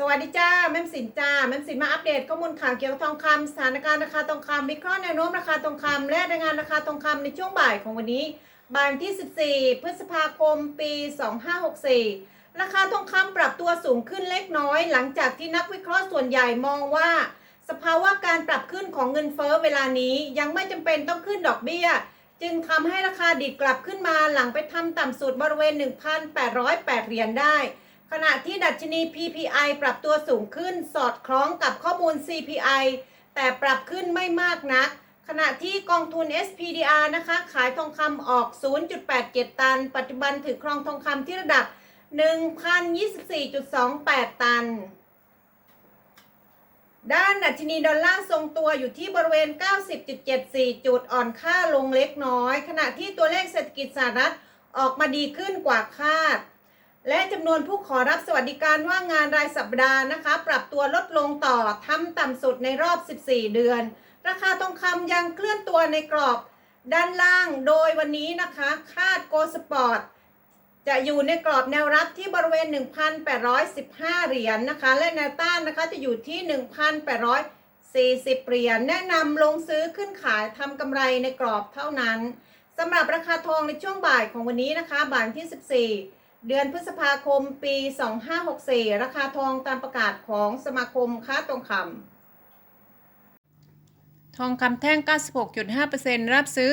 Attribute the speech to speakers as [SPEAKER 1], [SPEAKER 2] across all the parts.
[SPEAKER 1] สวัสดีจ้าแม่มสินจ้าแม่มสินมาอัปเดตข้อมูลข่าวเกี่ยวกับทองคำสถานการณ์ราคาทองคำวิเคราะห์แนวโน้มราคาทองคำและรายงานราคาทองคำในช่วงบ่ายของวันนี้บ่ายวันที่ 14 พฤษภาคม ปี 2564 ราคาทองคำปรับตัวสูงขึ้นเล็กน้อย หลังจากที่นักวิเคราะห์ส่วนใหญ่มองว่า สภาวะการปรับขึ้นของเงินเฟ้อเวลานี้ยังไม่จำเป็นต้องขึ้นดอกเบี้ย จึงทำให้ราคาดิดกลับขึ้นมาหลังไปทำต่ำสุดบริเวณ 1,808 เหรียญได้ ขณะที่ดัชนี PPI ปรับตัวสูงขึ้นสอดคล้องกับข้อมูล CPI แต่ปรับขึ้นไม่มากนัก ขณะที่กองทุน SPDR นะคะ ขายทองคำออก 0.87 ตัน ปัจจุบันถือครองทองคำที่ระดับ 1,024.28 ตัน ด้านดัชนีดอลลาร์ทรงตัวอยู่ที่บริเวณ 90.74 จุดอ่อนค่าลงเล็กน้อย ขณะที่ตัวเลขเศรษฐกิจสหรัฐออกมาดีขึ้นกว่าคาด และจำนวนผู้ขอรับสวัสดิการว่างงานรายสัปดาห์นะคะ ปรับตัวลดลงต่อทำต่ำสุดในรอบ 14 เดือน ราคาทองคำยังเคลื่อนตัวในกรอบด้านล่างโดยวันนี้นะคะ คาดโกลสปอร์ตจะอยู่ในกรอบแนวรับที่บริเวณ 1,815 เหรียญนะคะ และแนวต้านนะคะจะอยู่ที่ 1,840 เหรียญแนะนำลงซื้อขึ้นขายทำกำไรในกรอบเท่านั้นสำหรับราคาทองในช่วงบ่ายของวันนี้นะคะบ่ายที่ 14 เดือนพฤษภาคมปี 2564 ราคาทองตามประกาศของสมาคมค้าทองคำ
[SPEAKER 2] ทองคำแท่ง 96.5%รับซื้อ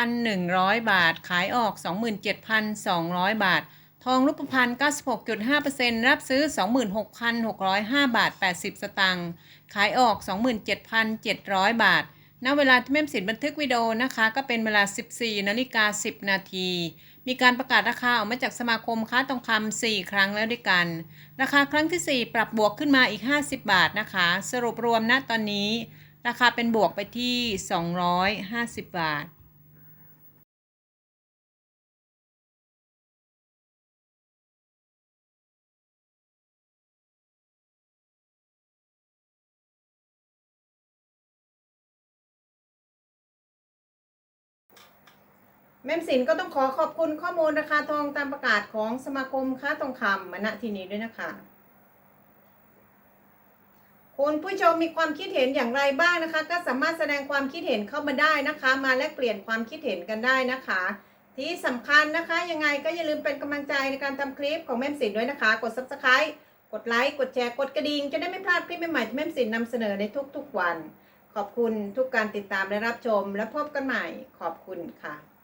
[SPEAKER 2] 27,100 บาท ขายออก 27,200 บาท ทองรูปพรรณ96.5%รับซื้อ 26,605 บาท 80 สตางค์ ขายออก 27,700 บาทณเวลาที่แม่มสินบันทึกวิดีโอนะคะ ก็เป็นเวลา 14นาฬิกา10 นาที มีการประกาศราคาออกมาจากสมาคมค้าทองคำ4ครั้งแล้วด้วยกัน ราคาครั้งที่ 4 ปรับบวกขึ้นมาอีก 50 บาทนะคะ สรุปรวมณตอนนี้ ราคาเป็นบวกไปที่ 250 บาท
[SPEAKER 1] แม่มสินก็ต้องขอขอบคุณข้อมูลราคาทองตามประกาศของสมาคมค้าทองคำมาณที่นี้ด้วยนะคะ คุณผู้ชมมีความคิดเห็นอย่างไรบ้างนะคะ ก็สามารถแสดงความคิดเห็นเข้ามาได้นะคะ มาแลกเปลี่ยนความคิดเห็นกันได้นะคะ ที่สำคัญนะคะยังไงก็อย่าลืมเป็นกำลังใจในการทำคลิปของแม่มสินด้วยนะคะ กด subscribe กดไลค์กดแชร์กดกระดิ่งจะได้ไม่พลาดคลิปใหม่ๆที่แม่มสินนำเสนอในทุกๆวัน ขอบคุณทุกการติดตามและรับชม และพบกันใหม่ขอบคุณค่ะ